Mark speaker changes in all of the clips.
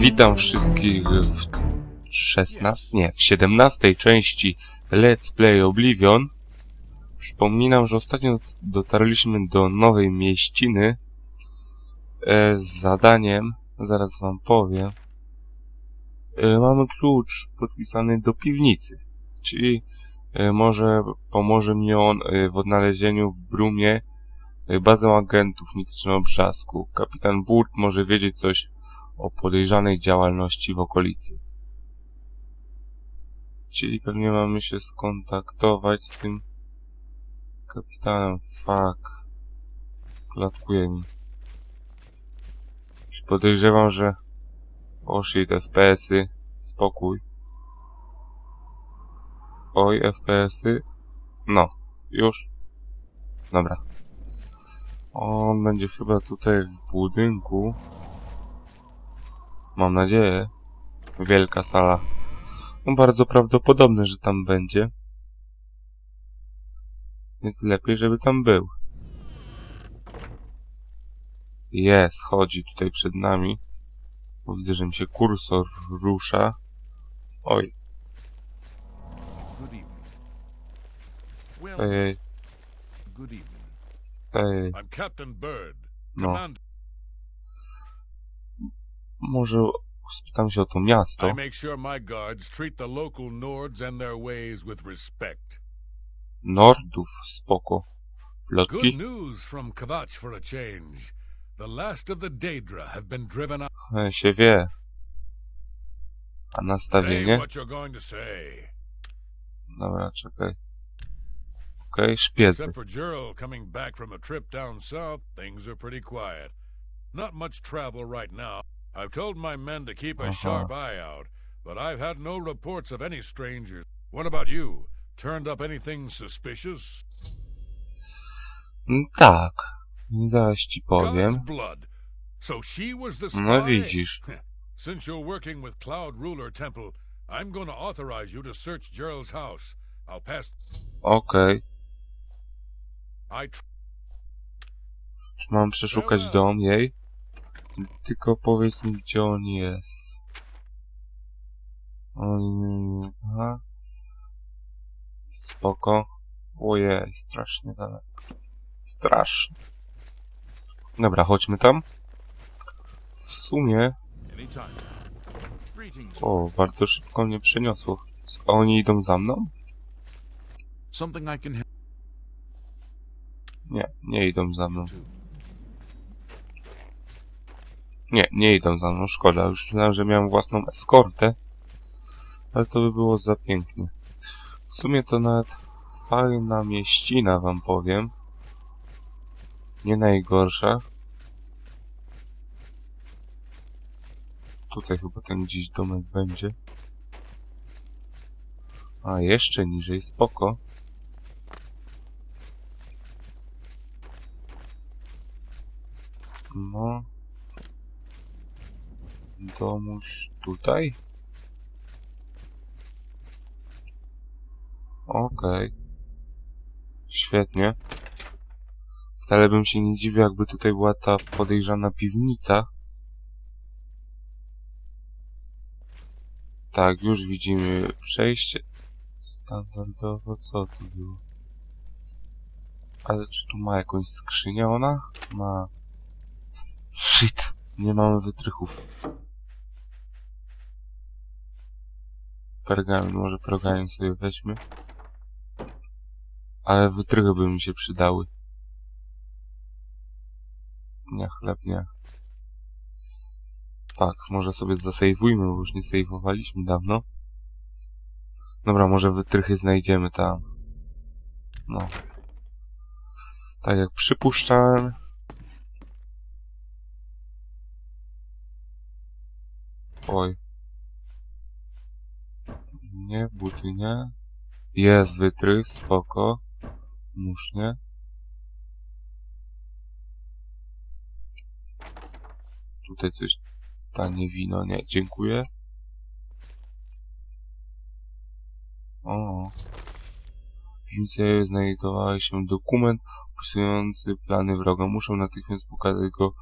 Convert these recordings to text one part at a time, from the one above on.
Speaker 1: Witam wszystkich w 16, nie, w 17 części Let's Play Oblivion. Przypominam, że ostatnio dotarliśmy do nowej mieściny e, z zadaniem, zaraz wam powiem. E, mamy klucz podpisany do piwnicy, czyli e, może pomoże mi on w odnalezieniu w Brumie bazę agentów mitycznego brzasku. Kapitan Burt może wiedzieć coś o podejrzanej działalności w okolicy. Czyli pewnie mamy się skontaktować z tym kapitanem. Fuck. Klatkuje mi. Podejrzewam, że poszli te FPS-y. Spokój. Oj, FPS-y. No, już. Dobra. On będzie chyba tutaj w budynku. Mam nadzieję. Wielka sala. No bardzo prawdopodobne, że tam będzie. Więc lepiej, żeby tam był. Jest, chodzi tutaj przed nami. Bo widzę, że mi się kursor rusza. Oj.
Speaker 2: Well,
Speaker 1: ej,
Speaker 2: good
Speaker 1: No, może spytam się o to miasto.
Speaker 2: I make sure my guards treat the local Nords and their ways with respect.
Speaker 1: Nordów, spoko.
Speaker 2: Good
Speaker 1: Plotki?
Speaker 2: news from Kavach for a change. The last of the Daedra have been driven out.
Speaker 1: E, się wie. A nastawienie? Dobra, czekaj. Okej, szpiedzy.
Speaker 2: Except for Gerald coming back from a trip down south, things are pretty quiet. Not much travel right now. I've told my men to keep a
Speaker 1: Uh-huh.
Speaker 2: sharp eye out, but I've had no reports of any strangers. What about you? Turned up anything suspicious?
Speaker 1: Mm, Tak. Zaraz ci powiem.
Speaker 2: Blood. So she was the spy?
Speaker 1: No widzisz.
Speaker 2: Since you're working with Cloud Ruler Temple, I'm going to authorize you to search Gerald's house. I'll pass.
Speaker 1: Okej. Mam przeszukać dom jej. Tylko powiedz mi, gdzie on jest. On... Aha. Spoko. Ojej, strasznie daleko. Strasznie. Dobra, chodźmy tam. W sumie... O, bardzo szybko mnie przeniosło. A oni idą za mną?
Speaker 2: Something I can
Speaker 1: Nie, nie idą za mną. Nie, nie idą za mną, szkoda. Już myślałem, że miałem własną eskortę. Ale to by było za pięknie. W sumie to nawet fajna mieścina, wam powiem. Nie najgorsza. Tutaj chyba ten gdzieś domek będzie. A, jeszcze niżej, spoko. No. Domuś tutaj? Okej. Świetnie. Wcale bym się nie dziwił, jakby tutaj była ta podejrzana piwnica. Tak, już widzimy przejście. Standardowo, co tu było? Ale czy tu ma jakąś skrzynię ona? Ma. Shit! Nie mamy wytrychów. Pergamin, może pergamin sobie weźmy. Ale wytrychy by mi się przydały. Nie, chleb nie. Tak, może sobie zasejwujmy, bo już nie sejwowaliśmy dawno. Dobra, może wytrychy znajdziemy tam. No. Tak jak przypuszczałem. Oj. Nie, buty nie. Jest wytrych, spoko. Nóż nie. Tutaj coś... Tanie wino, nie, dziękuję. O. Piwnicy znajdowała się dokument opisujący plany wroga. Muszę natychmiast pokazać go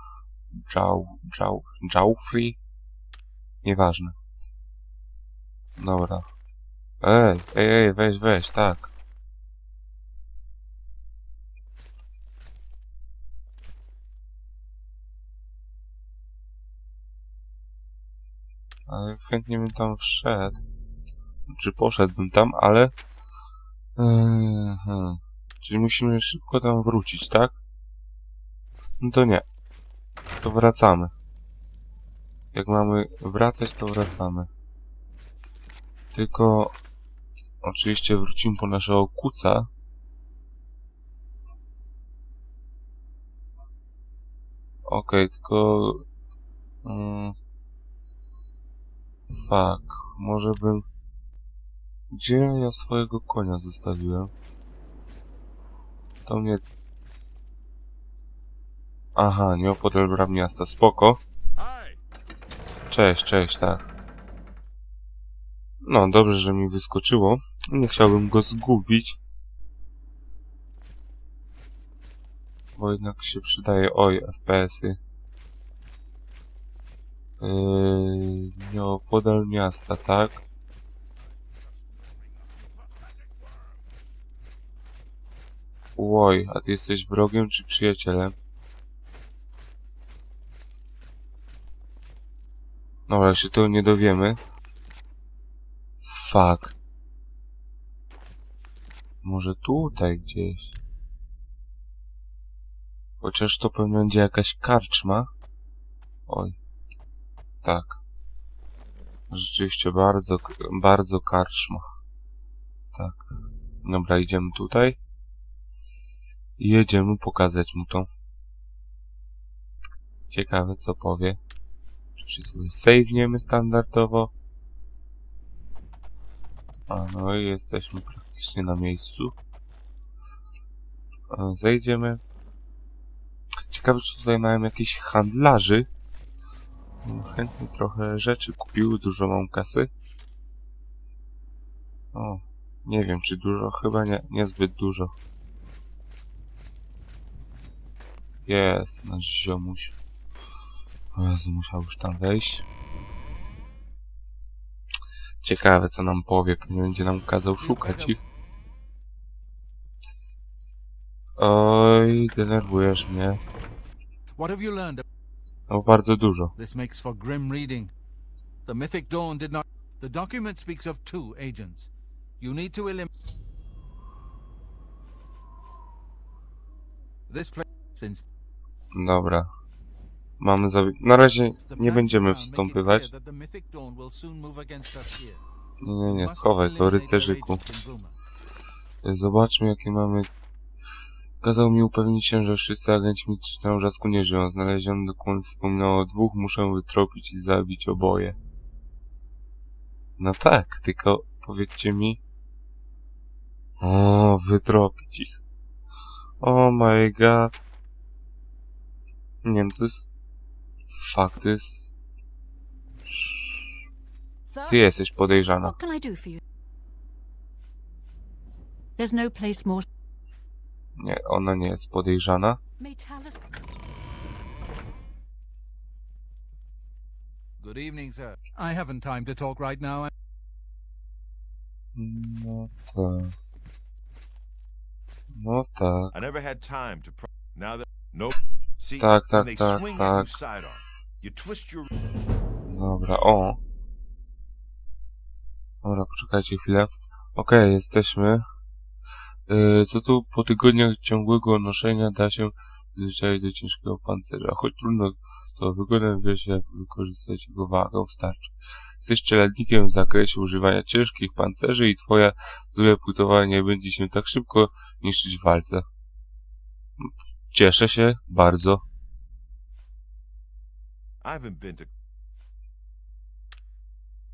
Speaker 1: Jau... Jau... Jaufrey? Nieważne. Dobra. Ej, ej, ej, weź, weź, tak. Ale chętnie bym tam wszedł. Czy poszedłbym tam, ale... Hmm. Czyli musimy szybko tam wrócić, tak? No to nie. To wracamy. Jak mamy wracać, to wracamy. Tylko... Oczywiście wrócimy po naszego kuca. Okej, tylko... Mm, fuck. Może bym... Gdzie ja swojego konia zostawiłem? To mnie... Aha, nieopodal bram miasta. Spoko. Cześć, cześć, tak. No, dobrze, że mi wyskoczyło. Nie chciałbym go zgubić. Bo jednak się przydaje... Oj, FPS-y. Yy, nieopodal miasta, tak? Oj, a ty jesteś wrogiem czy przyjacielem? Dobra, jak się tego nie dowiemy. Fuck. Może tutaj gdzieś. Chociaż to pewnie będzie jakaś karczma. Oj. Tak. Rzeczywiście bardzo, bardzo karczma. Tak. Dobra, idziemy tutaj. I jedziemy pokazać mu to. Ciekawe co powie. Czy sobie save'niemy standardowo? A no i jesteśmy praktycznie na miejscu. Zejdziemy. Ciekawe czy tutaj mają jakichś handlarzy. Bym Chętnie trochę rzeczy kupiły, dużo mam kasy. O, nie wiem czy dużo, chyba nie, niezbyt dużo. Jest nasz ziomuś. Jezu, musiał już tam wejść. Ciekawe co nam powie, pewnie będzie nam kazał szukać ich. Oj, denerwujesz mnie. No bardzo dużo.
Speaker 3: This makes for grim reading. The Mythic Dawn did not. The document speaks of two agents. You need to eliminate. This place, since
Speaker 1: Dobra. Mamy zawi... Na razie nie będziemy wstąpywać. Nie, nie, nie, schowaj to, rycerzyku. Zobaczmy jakie mamy... Kazał mi upewnić się, że wszyscy agenci mitycznego wrzasku nie żyją. Znaleziony dokument wspominał o dwóch, muszę wytropić i zabić oboje. No tak, tylko powiedzcie mi... O, wytropić ich. Oh my god. Nie wiem, to jest... Fuck, to jest... Ty jesteś podejrzana.
Speaker 4: no place more.
Speaker 1: Nie, ona nie jest podejrzana.
Speaker 3: Good evening, sir. I haven't time to talk right now.
Speaker 1: No tak. No tak.
Speaker 5: I never had time to. Now that nope. See,
Speaker 1: Tak,
Speaker 5: when
Speaker 1: tak,
Speaker 5: they
Speaker 1: tak, tak. Dobra, o. Dobra, poczekajcie chwilę. Okej, jesteśmy. Yy, co tu po tygodniach ciągłego noszenia da się zwyczaj do ciężkiego pancerza. Choć trudno to wykonać, wiesz jak wykorzystać jego wagę starczy. Jesteś czeladnikiem w zakresie używania ciężkich pancerzy i twoja zdrowie płytowa nie będzie się tak szybko niszczyć w walce. Cieszę się bardzo.
Speaker 5: I haven't been to.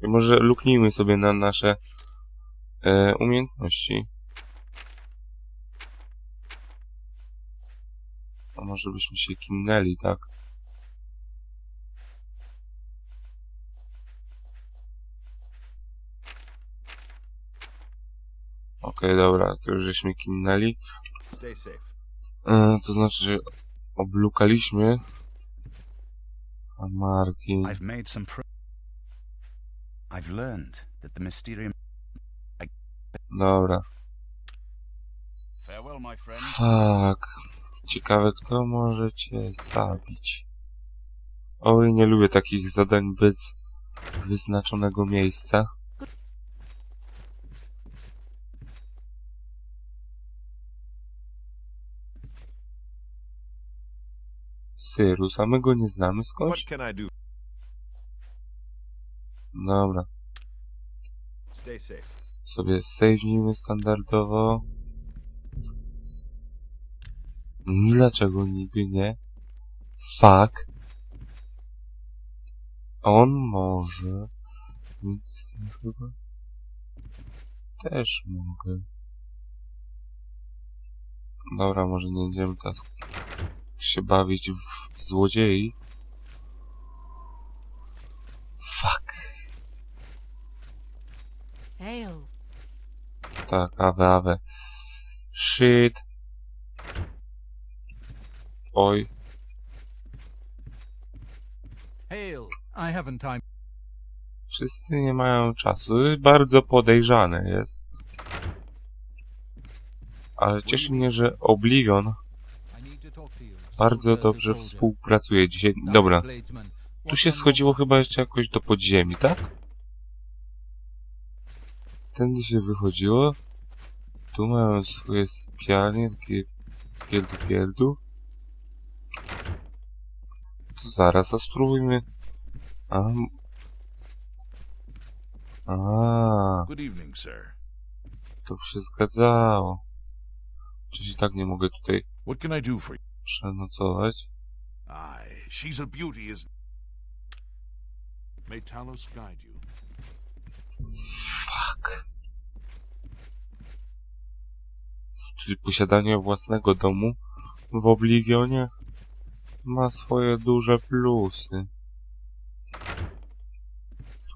Speaker 1: Może luknijmy sobie na nasze e, umiejętności. A może byśmy się kimnęli, tak? Okej, dobra, to już żeśmy kimnęli.
Speaker 5: Stay safe.
Speaker 1: E, to znaczy, że oblukaliśmy A Martin.
Speaker 6: I've made some pro. I've learned that the Mysterium.
Speaker 1: Dobra.
Speaker 6: Farewell, my friend.
Speaker 1: Fuck. Ciekawe, kto może cię zabić. Oj, nie lubię takich zadań bez wyznaczonego miejsca. Syrus, a my go nie znamy
Speaker 5: What
Speaker 1: skądś?
Speaker 5: can I do?
Speaker 1: Dobra,
Speaker 5: Stay safe.
Speaker 1: sobie save'nijmy standardowo. Dlaczego niby nie? Fuck. On może. Więc ja chyba też mogę. Dobra, może nie będziemy teraz się bawić w złodziei. Fuck.
Speaker 4: Hail.
Speaker 1: Tak, awe, awe. Shit. Oj,
Speaker 3: Hail! I haven't time.
Speaker 1: wszyscy nie mają czasu. Bardzo podejrzane jest. Ale cieszy mnie, że Oblivion
Speaker 3: I need to talk to you.
Speaker 1: Bardzo dobrze współpracuje dzisiaj. Dobra, tu się schodziło chyba jeszcze jakoś do podziemi, tak? Tędy się wychodziło. Tu mają swoje sypialnie, takie pierdu pierdu. To zaraz, a spróbujmy... A... A, to się zgadzało. Przecież i tak nie mogę tutaj
Speaker 2: What can I do for you?
Speaker 1: Przenocować.
Speaker 2: Aye, she's a beauty, is. May Talos guide you.
Speaker 1: Fuck. Czyli posiadanie własnego domu w Oblivionie ma swoje duże plusy.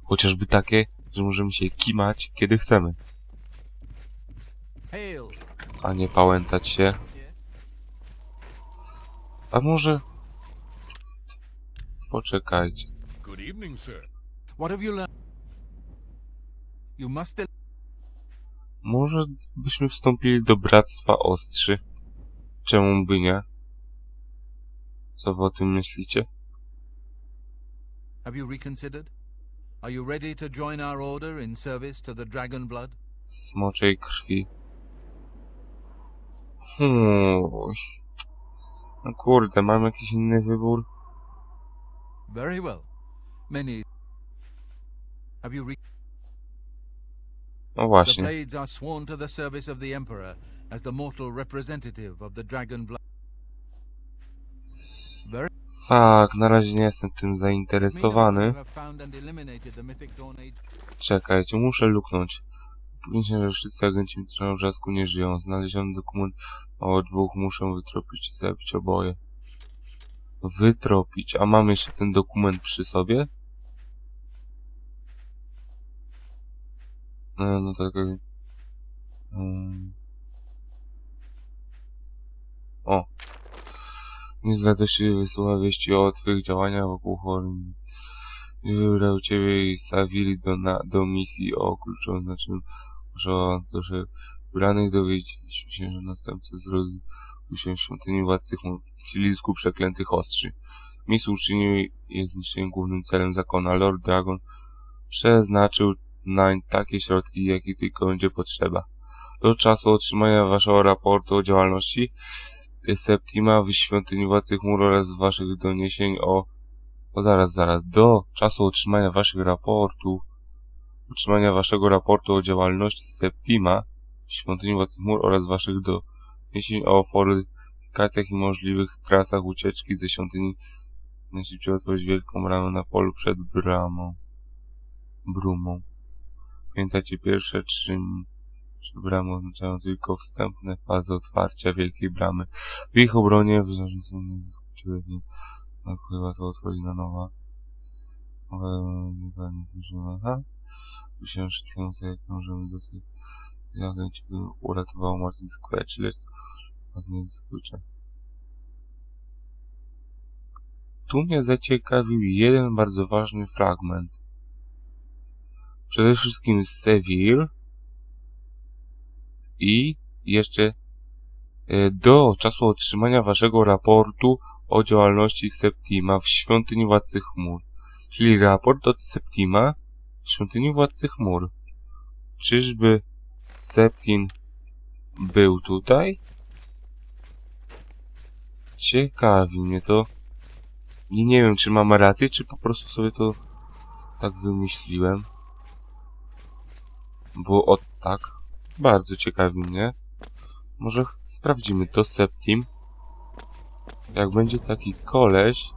Speaker 1: Chociażby takie, że możemy się kimać kiedy chcemy, a nie pałętać się. A może... Poczekajcie.
Speaker 2: Good evening, sir.
Speaker 3: What have you learned? You must
Speaker 1: Może byśmy wstąpili do Bractwa Ostrzy. Czemu by nie? Co wy o tym myślicie?
Speaker 3: Have you reconsidered? Are you ready to join our order in service to the Dragon Blood?
Speaker 1: Smoczej krwi. Hmm. No kurde, mam jakiś inny wybór?
Speaker 3: Very well. Many. Have you
Speaker 1: No
Speaker 3: The
Speaker 1: właśnie.
Speaker 3: Blades are sworn to the service of the Emperor as the mortal representative of the Dragon Blood. Very
Speaker 1: Fak, na razie nie jestem tym zainteresowany.
Speaker 3: have found and eliminated the Mythic Dawn Age.
Speaker 1: Czekajcie, muszę luknąć. Myślę, że wszyscy agenci Mitrza Wrzasku nie żyją. Znaleziony dokument o dwóch muszę wytropić i zabić oboje. Wytropić. A mam jeszcze ten dokument przy sobie? No, no tak. Mm. O. Nie z radości wysłucha wieści o twych działaniach wokół chorym. Wybrał ciebie i stawili do, na, do misji o kluczowym znaczeniu. Że że wybranych dowiedzieliśmy się, że następca zrobił się w świątyni władcy chmur, w silisku przeklętych ostrzy. Misję uczynił je zniszczenie głównym celem zakona. Lord Dragon przeznaczył nań takie środki, jakie tylko będzie potrzeba. Do czasu otrzymania waszego raportu o działalności Septima w świątyni władcy chmur oraz waszych doniesień o o zaraz, zaraz. Do czasu otrzymania waszych raportów, otrzymania waszego raportu o działalności Septima, Świątyni Władcy Chmur oraz waszych doniesień o fortyfikacjach i możliwych trasach ucieczki ze świątyni, najszybciej otworzyć wielką bramę na polu przed bramą. Brumą. Pamiętajcie, pierwsze trzy, trzy bramy oznaczają tylko wstępne fazy otwarcia wielkiej bramy. W ich obronie wyrażone są chyba to otworzy na nowa. Że tylko jak możemy do tej agenci uratował Martin to nie jest klucze. tu mnie zaciekawił jeden bardzo ważny fragment. Przede wszystkim Seville i jeszcze e, do czasu otrzymania waszego raportu o działalności Septima w świątyni Władcy Chmur. Czyli raport od Septima w świątyni Władcy Chmur. Czyżby Septim był tutaj? Ciekawi mnie to. I nie wiem, czy mam rację, czy po prostu sobie to tak wymyśliłem. Bo od tak. Bardzo ciekawi mnie. Może sprawdzimy to Septim. Jak będzie taki koleś,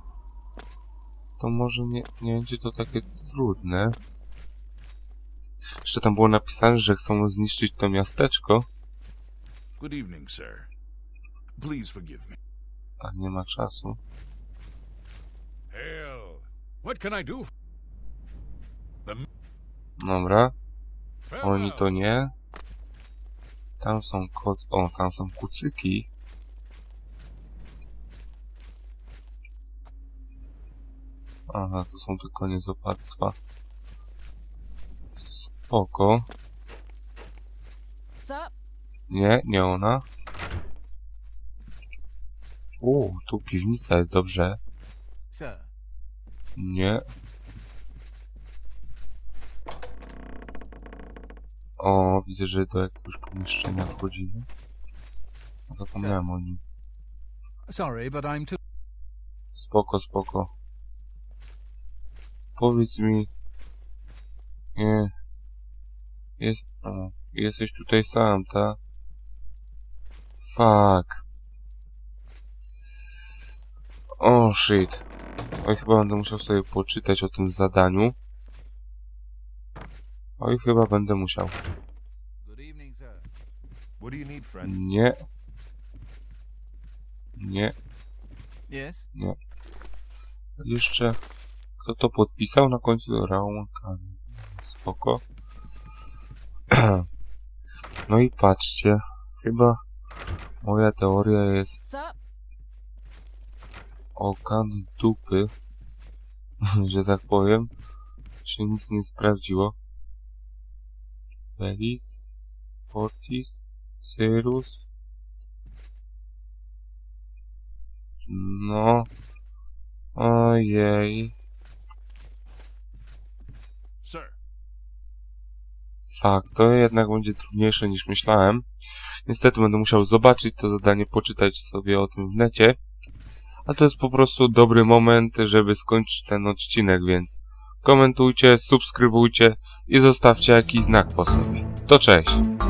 Speaker 1: to może nie, nie będzie to takie trudne. Jeszcze tam było napisane, że chcą zniszczyć to miasteczko,
Speaker 2: Good evening, sir. Please forgive me.
Speaker 1: a nie ma czasu.
Speaker 2: Hell, what can I do?
Speaker 1: Dobra, oni to nie. Tam są kot... O, tam są kucyki. Aha, to są tylko niezopactwa. Spoko. Nie, nie ona. U, tu piwnica jest dobrze. Nie. O, widzę, że do jakiegoś pomieszczenia wchodzimy. Zapomniałem o nim.
Speaker 3: sorry, but I'm too.
Speaker 1: Spoko, spoko. Powiedz mi... Nie. Jest... O, jesteś tutaj sam, ta? Fuck. O, shit. Oj, chyba będę musiał sobie poczytać o tym zadaniu. Oj, chyba będę musiał. Nie. Nie.
Speaker 3: Yes?
Speaker 1: Jeszcze... Kto to podpisał na końcu? Raul Khan. Spoko. No i patrzcie. Chyba moja teoria jest
Speaker 4: sir,
Speaker 1: o kan dupy. że tak powiem. Się nic nie sprawdziło. Belis, Fortis, Cyrus. No. Ojej.
Speaker 2: Sir,
Speaker 1: Fakt, to jednak będzie trudniejsze niż myślałem. Niestety będę musiał zobaczyć to zadanie, poczytać sobie o tym w necie. A to jest po prostu dobry moment, żeby skończyć ten odcinek, więc komentujcie, subskrybujcie i zostawcie jakiś znak po sobie. To cześć!